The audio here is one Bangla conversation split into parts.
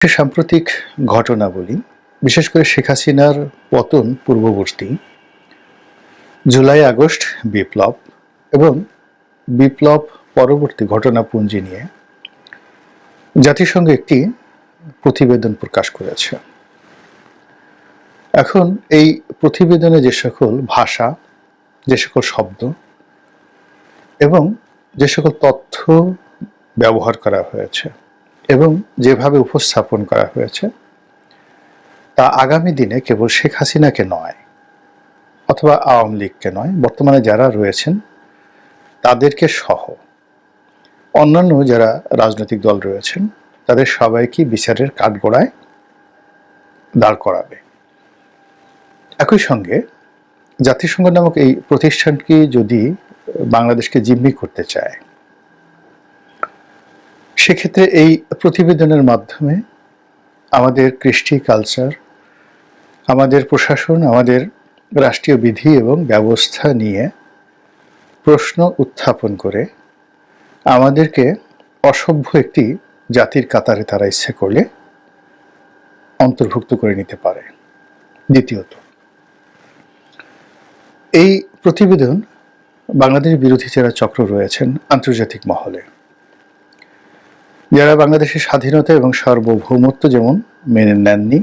সাম্প্রতিক ঘটনা বলি। বিশেষ করে শেখ হাসিনার পতন পূর্ববর্তী জুলাই আগস্ট বিপ্লব এবং বিপ্লব পরবর্তী ঘটনাপুঞ্জি নিয়ে জাতিসংঘ একটি প্রতিবেদন প্রকাশ করেছে। এখন এই প্রতিবেদনে যে সকল ভাষা, যে সকল শব্দ এবং যে সকল তথ্য ব্যবহার করা হয়েছে এবং যেভাবে উপস্থাপন করা হয়েছে, তা আগামী দিনে কেবল শেখ হাসিনাকে নয়, অথবা আওয়ামী লীগকে নয়, বর্তমানে যারা রয়েছেন, তাদেরকে সহ অন্যান্য যারা রাজনৈতিক দল রয়েছেন, তাদের সবাইকে বিচারের কাঠগোড়ায় দাঁড় করাবে। একই সঙ্গে জাতিসংঘ নামক এই প্রতিষ্ঠানটি যদি বাংলাদেশকে জিম্মি করতে চায় সেক্ষেত্রে এই প্রতিবেদনের মাধ্যমে আমাদের কৃষ্টি কালচার, আমাদের প্রশাসন, আমাদের রাষ্ট্রীয় বিধি এবং ব্যবস্থা নিয়ে প্রশ্ন উত্থাপন করে আমাদেরকে অসভ্য একটি জাতির কাতারে তারা ইচ্ছে করলে অন্তর্ভুক্ত করে নিতে পারে। দ্বিতীয়ত, এই প্রতিবেদন বাংলাদেশ বিরোধী যারা চক্র রয়েছেন আন্তর্জাতিক মহলে। যারা বাংলাদেশের স্বাধীনতা এবং সার্বভৌমত্ব যেমন মেনে নেননি,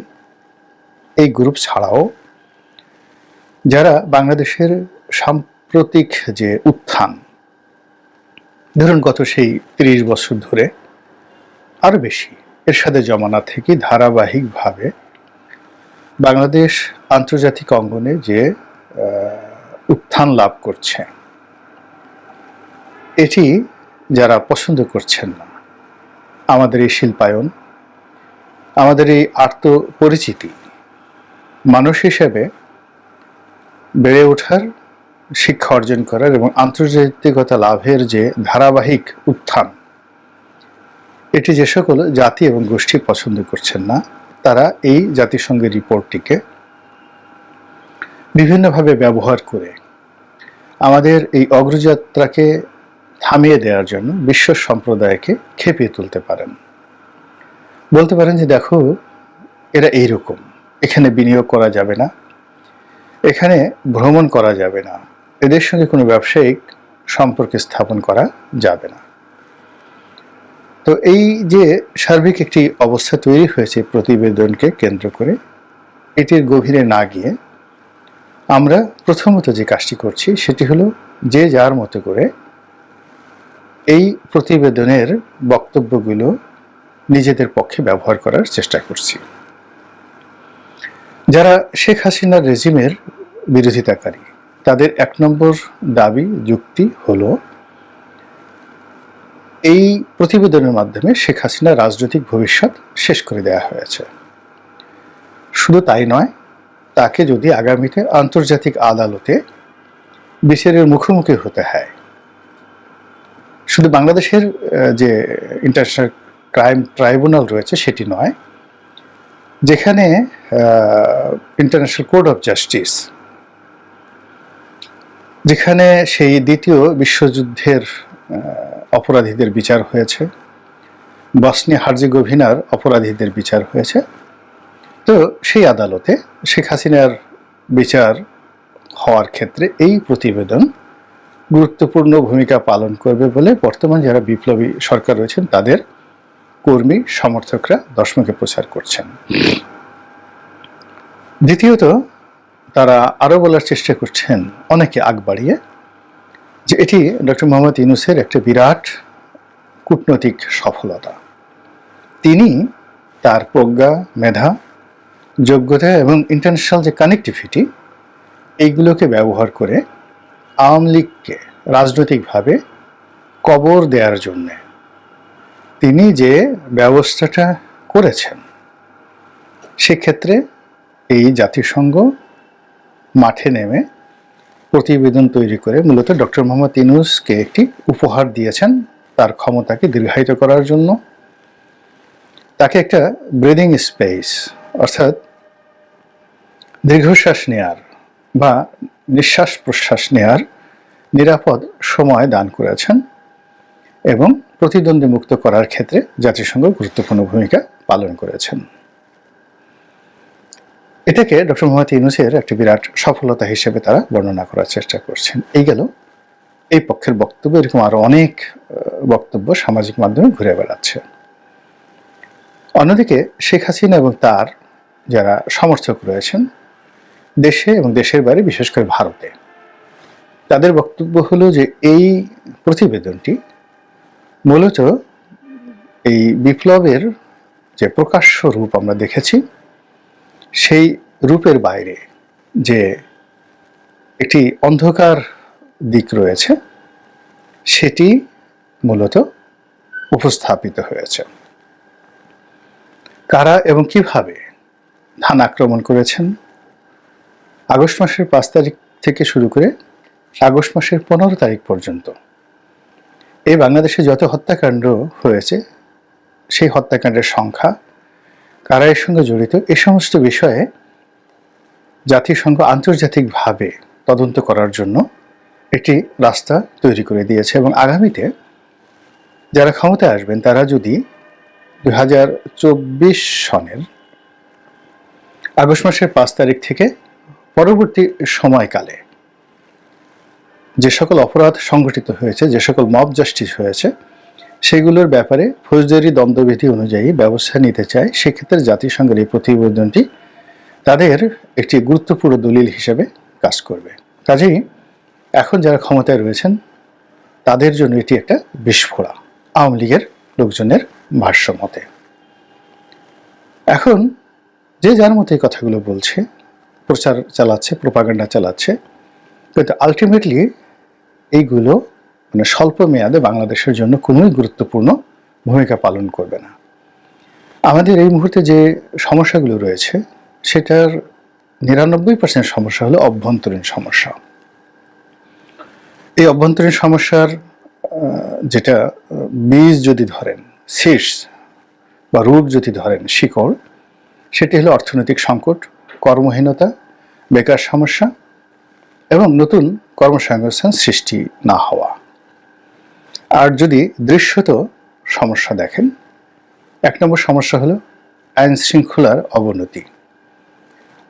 এই গ্রুপ ছাড়াও যারা বাংলাদেশের সাম্প্রতিক যে উত্থান, ধরুন গত সেই তিরিশ বছর ধরে আরও বেশি এর সাথে জমানা থেকে ধারাবাহিকভাবে বাংলাদেশ আন্তর্জাতিক অঙ্গনে যে উত্থান লাভ করছে, এটি যারা পছন্দ করছেন না আমাদের এই শিল্পায়ন, আমাদের এই আত্ম পরিচিতি মানুষ হিসেবে বেড়ে ওঠার শিক্ষা অর্জন করার এবং আন্তর্জাতিকতা লাভের যে ধারাবাহিক উত্থান, এটি যে সকল জাতি এবং গোষ্ঠী পছন্দ করছেন না, তারা এই জাতিসংঘের রিপোর্টটিকে বিভিন্নভাবে ব্যবহার করে আমাদের এই অগ্রযাত্রাকে থামিয়ে দেওয়ার জন্য বিশ্ব সম্প্রদায়কে খেপিয়ে তুলতে পারেন। বলতে পারেন যে, দেখো, এরা এইরকম। এখানে বিনিয়োগ করা যাবে না। এখানে ভ্রমণ করা যাবে না। এদের সঙ্গে কোনো ব্যবসায়িক সম্পর্ক স্থাপন করা যাবে না। তো এই যে সার্বিক একটি অবস্থা তৈরি হয়েছে প্রতিবেদনকে কেন্দ্র করে, এটির গভীরে না গিয়ে, আমরা প্রথমত যে কাজটি করছি, সেটি হলো যে যার মতো করে এই প্রতিবেদনের বক্তব্যগুলো নিজেদের পক্ষে ব্যবহার করার চেষ্টা করছি। যারা শেখ হাসিনার রেজিমের বিরোধিতাকারী, তাদের এক নম্বর দাবি, যুক্তি হলো, এই প্রতিবেদনের মাধ্যমে শেখ হাসিনার রাজনৈতিক ভবিষ্যৎ শেষ করে দেওয়া হয়েছে। শুধু তাই নয়, তাকে যদি আগামীতে আন্তর্জাতিক আদালতে বিচারের মুখোমুখি হতে হয় শুধু বাংলাদেশের যে ইন্টারন্যাশনাল ক্রাইম ট্রাইব্যুনাল রয়েছে সেটি নয়, যেখানে ইন্টারন্যাশনাল কোর্ট অফ জাস্টিস যেখানে সেই দ্বিতীয় বিশ্বযুদ্ধের অপরাধীদের বিচার হয়েছে বসনি হার্জিগোভিনার অপরাধীদের বিচার হয়েছে। তো সেই আদালতে শেখ হাসিনার বিচার হওয়ার ক্ষেত্রে এই প্রতিবেদন গুরুত্বপূর্ণ ভূমিকা পালন করবে বলে বর্তমান যারা বিপ্লবী সরকার রয়েছেন, তাদের কর্মী, সমর্থকরা দশমকে প্রচার করছেন। দ্বিতীয়ত, তারা আরও বলার চেষ্টা করছেন অনেকে আগ বাড়িয়ে যে এটি ডক্টর মোহাম্মদ ইউনুসের একটা বিরাট কূটনৈতিক সফলতা। তিনি তার প্রজ্ঞা, মেধা, যোগ্যতা এবং ইন্টারন্যাশনাল যে কানেক্টিভিটি এইগুলোকে ব্যবহার করে আওয়ামী লীগকে রাজনৈতিকভাবে কবর দেওয়ার জন্য তিনি যে ব্যবস্থাটা করেছেন, সেক্ষেত্রে এই জাতিসংঘ মাঠে নেমে প্রতিবেদন তৈরি করে মূলত ডক্টর মোহাম্মদ ইনুসকে একটি উপহার দিয়েছেন তার ক্ষমতাকে দীর্ঘায়িত করার জন্য। তাকে একটা ব্রিদিং স্পেস অর্থাৎ দীর্ঘশ্বাস নেয়ার বা নিঃশ্বাস প্রশ্বাস নেয়ার নিরাপদ সময় দান করেছেন এবং প্রতিদ্বন্দ্বী মুক্ত করার ক্ষেত্রে জাতিসংঘ গুরুত্বপূর্ণ ভূমিকা পালন করেছেন। এটাকে ডক্টর মোহাম্মদ ইউনুসের একটি বিরাট সফলতা হিসেবে তারা বর্ণনা করার চেষ্টা করছেন। এই গেল। এই পক্ষের বক্তব্য, এরকম আরও অনেক বক্তব্য সামাজিক মাধ্যমে ঘুরে বেড়াচ্ছে। অন্যদিকে শেখ হাসিনা এবং তার যারা সমর্থক রয়েছেন দেশে এবং দেশের বাইরে, বিশেষ করে ভারতে। তাদের বক্তব্য হলো যে এই প্রতিবেদনটি মূলত এই বিপ্লবের যে প্রকাশ্য রূপ আমরা দেখেছি, সেই রূপের বাইরে যে একটি অন্ধকার দিক রয়েছে, সেটি মূলত উপস্থাপিত হয়েছে। কারা এবং কীভাবে ধান আক্রমণ করেছেন? আগস্ট মাসের পাঁচ তারিখ থেকে শুরু করে আগস্ট মাসের পনেরো তারিখ পর্যন্ত এই বাংলাদেশে যত হত্যাকাণ্ড হয়েছে, সেই হত্যাকাণ্ডের সংখ্যা কারা এর সঙ্গে জড়িত এ সমস্ত বিষয়ে জাতিসংঘ আন্তর্জাতিকভাবে তদন্ত করার জন্য একটি রাস্তা তৈরি করে দিয়েছে এবং আগামীতে যারা ক্ষমতায় আসবেন, তারা যদি দু হাজার চব্বিশ সনের আগস্ট মাসের পাঁচ তারিখ থেকে পরবর্তী সময়কালে যে সকল অপরাধ সংঘটিত হয়েছে, যে সকল মব জাস্টিস হয়েছে, সেগুলোর ব্যাপারে ফৌজদারি দ্বন্দ্ববিধি অনুযায়ী ব্যবস্থা নিতে চায়, সেক্ষেত্রে জাতিসংঘের এই প্রতিবেদনটি তাদের একটি গুরুত্বপূর্ণ দলিল হিসেবে কাজ করবে। কাজেই এখন যারা ক্ষমতায় রয়েছেন, তাদের জন্য এটি একটা বিস্ফোরা আওয়ামী লীগের লোকজনের ভাষ্য মতে এখন যে যার মতো এই কথাগুলো বলছে প্রচার চালাচ্ছে প্রপাগান্ডা চালাচ্ছে। কিন্তু আলটিমেটলি এইগুলো মানে স্বল্প মেয়াদে বাংলাদেশের জন্য কোনোই গুরুত্বপূর্ণ ভূমিকা পালন করবে না। আমাদের এই মুহূর্তে যে সমস্যাগুলো রয়েছে, সেটার নিরানব্বই পার্সেন্ট সমস্যা হলো অভ্যন্তরীণ সমস্যা। এই অভ্যন্তরীণ সমস্যার যেটা, বীজ যদি ধরেন শীর্ষ বা রুট যদি ধরেন, শিকড়, সেটি হলো অর্থনৈতিক সংকট কর্মহীনতা, বেকার সমস্যা এবং নতুন কর্মসংস্থান সৃষ্টি না হওয়া। আর যদি দৃশ্যত সমস্যা দেখেন, এক নম্বর সমস্যা হলো আইন শৃঙ্খলার অবনতি।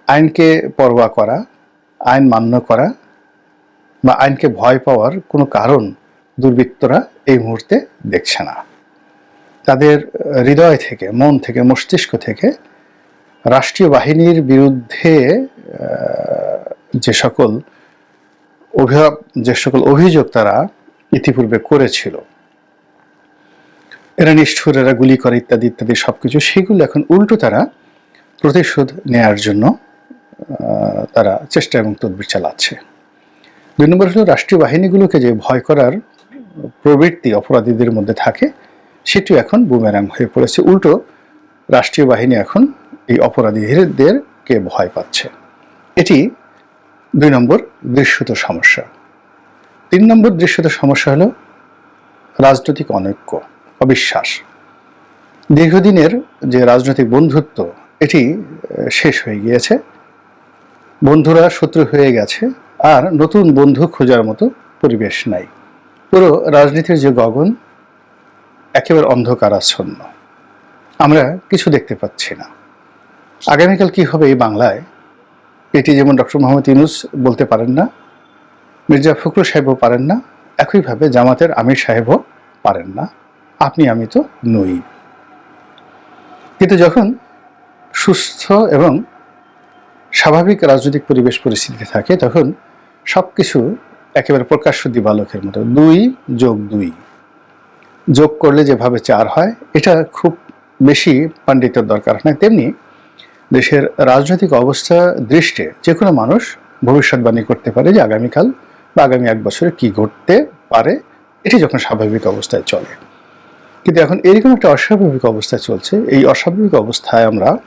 আইনকে পরোয়া করা, আইন মান্য করা বা আইনকে ভয় পাওয়ার কোনো কারণ দুর্বৃত্তরা এই মুহূর্তে দেখছে না। তাদের হৃদয় থেকে, মন থেকে, মস্তিষ্ক থেকে রাষ্ট্রীয় বাহিনীর বিরুদ্ধে যে সকল অভিযোগ যে সকল অভিযোগ তারা ইতিপূর্বে করেছিল, এরা নিষ্ঠুর, এরা গুলি করে ইত্যাদি ইত্যাদি সবকিছু, সেগুলো এখন উল্টো তারা প্রতিশোধ নেয়ার জন্য তারা চেষ্টা এবং তদবির চালাচ্ছে। দুই নম্বর হলো রাষ্ট্রীয় বাহিনীগুলোকে যে ভয় করার প্রবৃত্তি অপরাধীদের মধ্যে থাকে, সেটিও এখন বুমেরাং হয়ে পড়েছে। উল্টো, রাষ্ট্রীয় বাহিনী এখন এই অপরাধীদেরকে ভয় পাচ্ছে? এটি দুই নম্বর দৃশ্যত সমস্যা। তিন নম্বর দৃশ্যত সমস্যা হলো রাজনৈতিক অনৈক্য, অবিশ্বাস। দীর্ঘদিনের যে রাজনৈতিক বন্ধুত্ব, এটি শেষ হয়ে গিয়েছে। বন্ধুরা শত্রু হয়ে গেছে, আর নতুন বন্ধু খোঁজার মতো পরিবেশ নাই। পুরো রাজনীতির যে গগন, একেবারে অন্ধকারাচ্ছন্ন। আমরা কিছু দেখতে পাচ্ছি না। আগামীকাল কি হবে এই বাংলায়? এটি যেমন ডক্টর মোহাম্মদ ইউনুস বলতে পারেন না, মির্জা ফখরুল সাহেবও পারেন না, একইভাবে জামাতের আমির সাহেবও পারেন না। আপনি, আমি তো নই। কিন্তু যখন সুস্থ এবং স্বাভাবিক রাজনৈতিক পরিবেশ পরিস্থিতি থাকে, তখন সব কিছু একেবারে প্রকাশ্য দিবালোকের মতো। দুই যোগ দুই। যোগ করলে যেভাবে চার হয়, এটা খুব বেশি পাণ্ডিত্যের দরকার হয় তেমনি দেশের রাজনৈতিক অবস্থা দৃষ্টে যে কোনো মানুষ ভবিষ্যৎবাণী করতে পারে যে আগামীকাল বা আগামী এক বছরে কি ঘটতে পারে, এটি যখন স্বাভাবিক অবস্থায় চলে। কিন্তু এখন এরকম একটা অস্বাভাবিক অবস্থা চলছে। এই অস্বাভাবিক অবস্থায় আমরা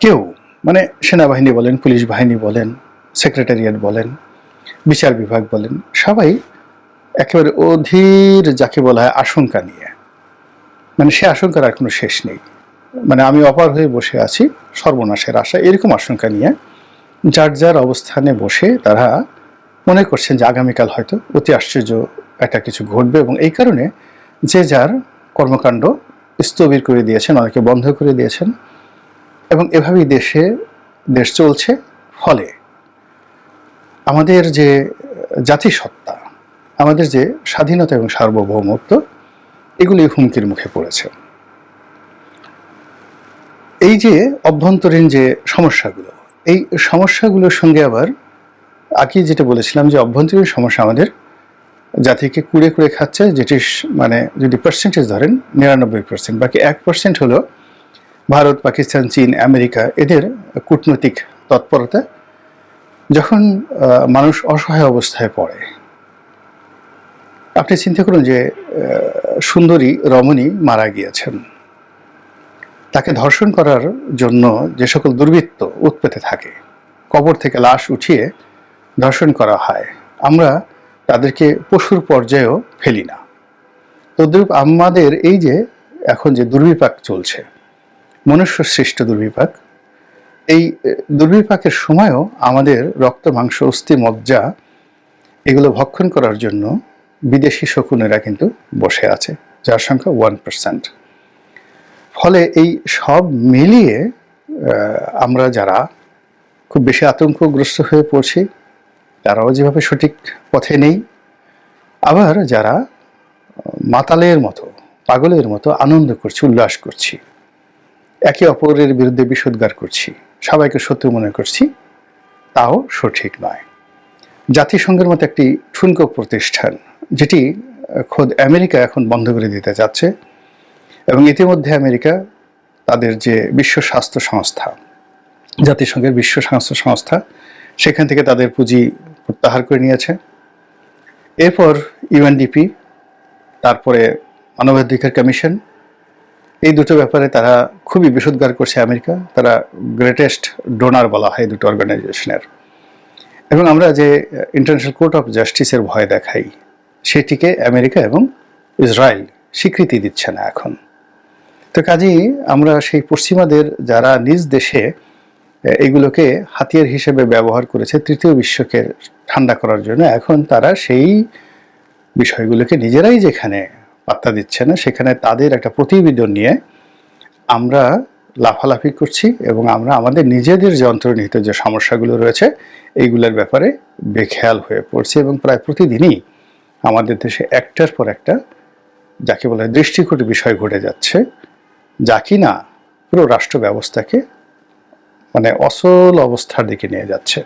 কেউ মানে সেনাবাহিনী বলেন, পুলিশ বাহিনী বলেন, সেক্রেটারিয়েট বলেন, বিচার বিভাগ বলেন, সবাই একেবারে অধীর, যাকে বলা হয় আশঙ্কা নিয়ে। মানে সে আশঙ্কার আর কোনো শেষ নেই। মানে আমি অপার হয়ে বসে আছি সর্বনাশের আশা, এরকম আশঙ্কা নিয়ে যার যার অবস্থানে বসে তারা মনে করছেন যে আগামীকাল হয়তো অতি আশ্চর্য একটা কিছু ঘটবে এবং এই কারণে যে যার কর্মকাণ্ড স্থবির করে দিয়েছেন, অনেকে বন্ধ করে দিয়েছেন এবং এভাবেই দেশে, দেশ চলছে। ফলে আমাদের যে জাতিসত্তা, আমাদের যে স্বাধীনতা এবং সার্বভৌমত্ব এগুলি হুমকির মুখে পড়েছে। এই যে অভ্যন্তরীণ যে সমস্যাগুলো, এই সমস্যাগুলোর সঙ্গে আবার আগে যেটা বলেছিলাম যে অভ্যন্তরীণ সমস্যা আমাদের জাতিকে কুড়ে কুড়ে খাচ্ছে, যেটি মানে যদি পার্সেন্টেজ ধরেন নিরানব্বই পার্সেন্ট বাকি এক পার্সেন্ট হলো ভারত, পাকিস্তান, চীন, আমেরিকা, এদের কূটনৈতিক তৎপরতা। যখন মানুষ অসহায় অবস্থায় পড়ে, আপনি চিন্তা করুন যে সুন্দরী রমণী মারা গিয়েছেন। তাকে ধর্ষণ করার জন্য যে সকল দুর্বৃত্ত উৎপেতে থাকে, কবর থেকে লাশ উঠিয়ে ধর্ষণ করা হয়, আমরা তাদেরকে পশুর পর্যায়েও ফেলি না। তদ্রূপ আমাদের এই যে এখন যে দুর্বিপাক চলছে মনুষ্য সৃষ্ট দুর্বিপাক, এই দুর্বিপাকের সময়ও আমাদের রক্ত, মাংস, অস্থি, মজ্জা এগুলো ভক্ষণ করার জন্য বিদেশি শকুনেরা কিন্তু বসে আছে, যার সংখ্যা ওয়ান পার্সেন্ট। ফলে এই সব মিলিয়ে আমরা যারা খুব বেশি আতঙ্কগ্রস্ত হয়ে পড়ছি, তারাও যেভাবে সঠিক পথে নেই, আবার যারা মাতালের মতো, পাগলের মতো আনন্দ করছি, উল্লাস করছি, একে অপরের বিরুদ্ধে বিষোদ্গার করছি, সবাইকে শত্রু মনে করছি, তাও সঠিক নয়। জাতিসংঘের মতো একটি ঠুনকো প্রতিষ্ঠান, যেটি খোদ আমেরিকা এখন বন্ধ করে দিতে যাচ্ছে এবং ইতিমধ্যে আমেরিকা তাদের যে বিশ্ব স্বাস্থ্য সংস্থা, জাতিসংঘের বিশ্ব স্বাস্থ্য সংস্থা, সেখান থেকে তাদের পুঁজি প্রত্যাহার করে নিয়েছে। এরপর ইউএনডিপি তারপরে মানবাধিকার কমিশন, এই দুটো ব্যাপারে তারা খুবই বিশুদ্ধার করছে আমেরিকা। তারা গ্রেটেস্ট ডোনার বলা হয় দুটো অর্গানাইজেশনের। এবং আমরা যে ইন্টারন্যাশনাল কোর্ট অফ জাস্টিসের ভয় দেখাই, সেটিকে আমেরিকা এবং ইসরায়েল স্বীকৃতি দিচ্ছে না এখন। তো কাজেই আমরা সেই পশ্চিমাদের যারা নিজ দেশে এগুলোকে হাতিয়ার হিসেবে ব্যবহার করেছে তৃতীয় বিশ্বকে ঠান্ডা করার জন্য, এখন তারা সেই বিষয়গুলোকে নিজেরাই যেখানে পাত্তা দিচ্ছে না, সেখানে তাদের একটা প্রতিবেদন নিয়ে আমরা লাফালাফি করছি এবং আমরা আমাদের নিজেদের যে অন্তর্নিহিত যে সমস্যাগুলো রয়েছে, এইগুলোর ব্যাপারে বেখেয়াল হয়ে পড়ছি এবং প্রায় প্রতিদিনই আমাদের দেশে একটার পর একটা, যাকে বলে দৃষ্টিকটু বিষয় ঘটে যাচ্ছে। যা কিনা পুরো রাষ্ট্র ব্যবস্থাকে মানে অসল অবস্থার দিকে নিয়ে যাচ্ছে।